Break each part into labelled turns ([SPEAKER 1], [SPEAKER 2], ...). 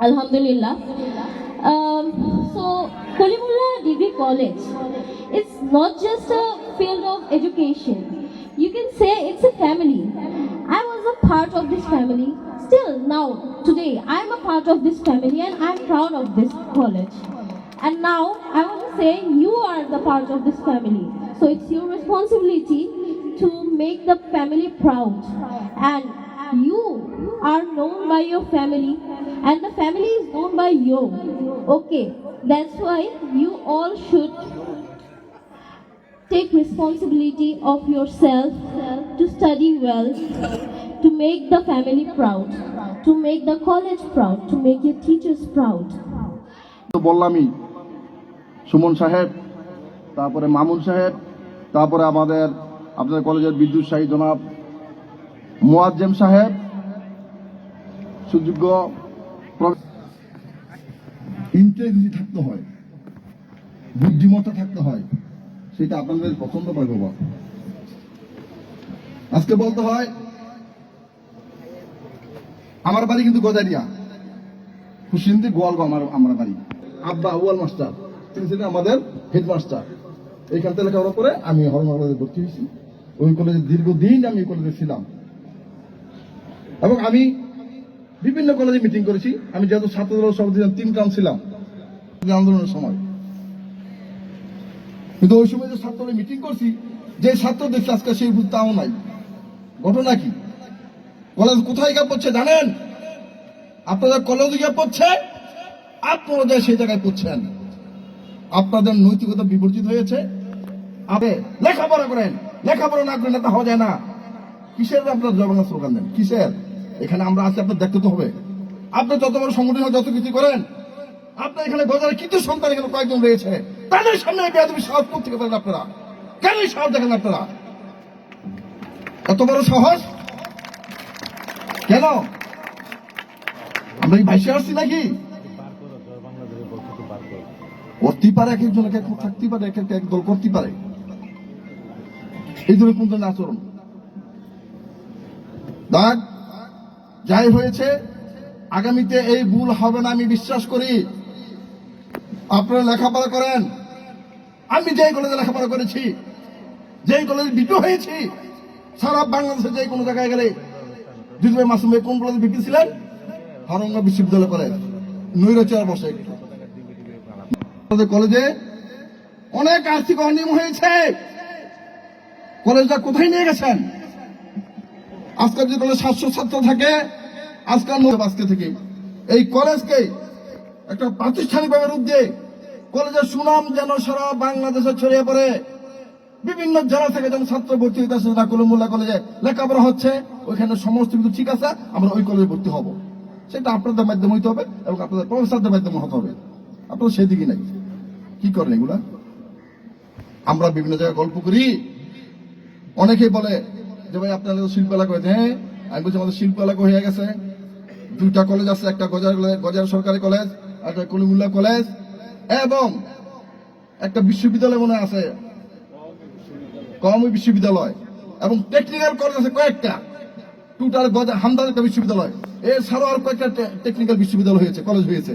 [SPEAKER 1] Alhamdulillah. Um, so, Kalimullah Degree College is not just a field of education. You can say it's a family. I was a part of this family. Still, now, today, I'm a part of this family and I'm proud of this college. And now, I want to say you are the part of this family. So, it's your responsibility to make the family proud. And you are known by your family and the family is known by you okay that's why you all should take responsibility of yourself to study well to make the family proud to make the college proud to make your teachers proud
[SPEAKER 2] বললামই সুমন সাহেব তারপরে মামুন সাহেব তারপরে আমাদের আপনাদের কলেজের বিদ্যুৎ শাহী জনাব মোয়াজ্জেম সাহেব, সুযোগ্য ইন্টেলিজেন্সি থাকতে হয়, বুদ্ধিমত্তা থাকতে হয়, সেটা আপনাদের পছন্দ পায় বাবা। আজকে বলতে হয়, আমার বাড়ি কিন্তু গজারিয়া। হুসিন্দি গোয়ালগো আমার আমার বাড়ি। আব্বা ওয়াল মাস্টার, তিনি ছিলেন আমাদের হেডমাস্টার। এইখান থেকে লেখাপড়া করে আমি হরমা কলেজে ভর্তি হয়েছি। ওই কলেজে দীর্ঘদিন আমি কলেজে ছিলাম। এবং আমি বিভিন্ন কলেজে মিটিং করেছি। আমি যেহেতু ছাত্র দলের সভাপতি তিন টার্ম ছিলাম। আন্দোলনের সময়। কিন্তু ওই সময় যে ছাত্রদের মিটিং করছি, যে ছাত্র দেখছি, আজকে সেই তাও নাই। ঘটনা কি? কলেজ কোথায় গিয়ে পড়ছে জানেন? আপনাদের কলেজে গিয়ে পড়ছে? আপনারা যে সেই জায়গায় পড়ছেন। আপনাদের নৈতিকতা বিবর্জিত হয়েছে। আপনি লেখাপড়া করেন। লেখাপড়া না করেন নেতা হওয়া যায় না। কিসের আপনার জগন্নাথ স্লোগান দেন? কিসের? এখানে আমরা আছি, আপনার দেখতে তো হবে। আপনি যত বড় সংগঠন যত কিছু করেন আপনার এখানে গজারের কিছু সন্তান এখানে কয়েকজন রয়েছে। তাদের সামনে বেয়াদবি সাহস করতে পারেন আপনারা? কেন সাহস দেখেন আপনারা? এত বড় সাহস? কেন? আমরা কি আসছি নাকি? করতে পারে এক একজন এক থাকতেই পারে, এক এক এক দল করতে পারে। এই ধরনের কোন ধরনের আচরণ? দেখ যাই হয়েছে, আগামীতে এই ভুল হবে না, আমি বিশ্বাস করি। আপনারা লেখাপড়া করেন। আমি যেই কলেজে লেখাপড়া করেছি, যেই কলেজে বিপি হয়েছি, সারা বাংলাদেশে যে কোনো জায়গায় গেলে মাসুম ভাই, কোন কলেজে বিপি ছিলেন? হরঙ্গা বিশ্ববিদ্যালয় কলেজ, নৈরাচার বসে আমাদের কলেজে অনেক আর্থিক অনিয়ম হয়েছে। কলেজটা কোথায় নিয়ে গেছেন? আজকাল যে কলেজ সাতশো ছাত্র থাকে আজকাল আজকে থেকে। এই কলেজকে একটা প্রাতিষ্ঠানিকভাবে রূপ দিয়ে কলেজের সুনাম যেন সারা বাংলাদেশে ছড়িয়ে পড়ে। বিভিন্ন জেলা থেকে যেন ছাত্র ভর্তি হইতেছে না কলমুল্লা কলেজে লেখাপড়া হচ্ছে, ওইখানে সমস্ত কিছু ঠিক আছে, আমরা ওই কলেজে ভর্তি হব। সেটা আপনাদের মাধ্যমে হইতে হবে এবং আপনাদের প্রফেসরদের মাধ্যমে হতে হবে। আপনারা সেদিকে নাই। কি করেন এগুলা? আমরা বিভিন্ন জায়গায় গল্প করি। অনেকেই বলে যে ভাই আপনারা তো শিল্প এলাকা হয়েছে হ্যাঁ? আমি বলছি আমাদের শিল্প এলাকা হয়ে গেছে। দুইটা কলেজ আছে, একটা গজার গজার সরকারি কলেজ একটা কলিমুল্লাহ কলেজ এবং একটা বিশ্ববিদ্যালয় মনে আছে। কমই বিশ্ববিদ্যালয়, এবং টেকনিক্যাল কলেজ আছে কয়েকটা। টোটাল গজা হামদার একটা বিশ্ববিদ্যালয়। এছাড়াও আর কয়েকটা টেকনিক্যাল বিশ্ববিদ্যালয় হয়েছে কলেজ হয়েছে।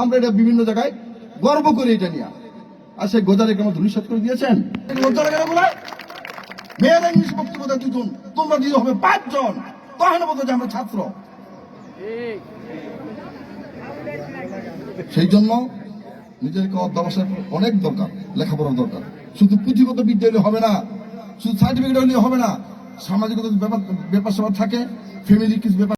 [SPEAKER 2] আমরা এটা বিভিন্ন জায়গায় গর্ব করি এটা নিয়ে। আর সেই গোজারে কেমন ধুলিসাত করে দিয়েছেন। লজ্জা মেয়েরা ইংলিশ দুজন তোমরা হবে পাঁচজন। তখন যে আমরা ছাত্র। সেই জন্য নিজেকে অধ্যবসায় অনেক দরকার, লেখাপড়ার দরকার। শুধু পুঁজিগত বিদ্যা হলে হবে না, শুধু সার্টিফিকেট হলে হবে না সামাজিকতা ব্যাপার ব্যাপার স্যাপার থাকে ফ্যামিলি কিছু ব্যাপার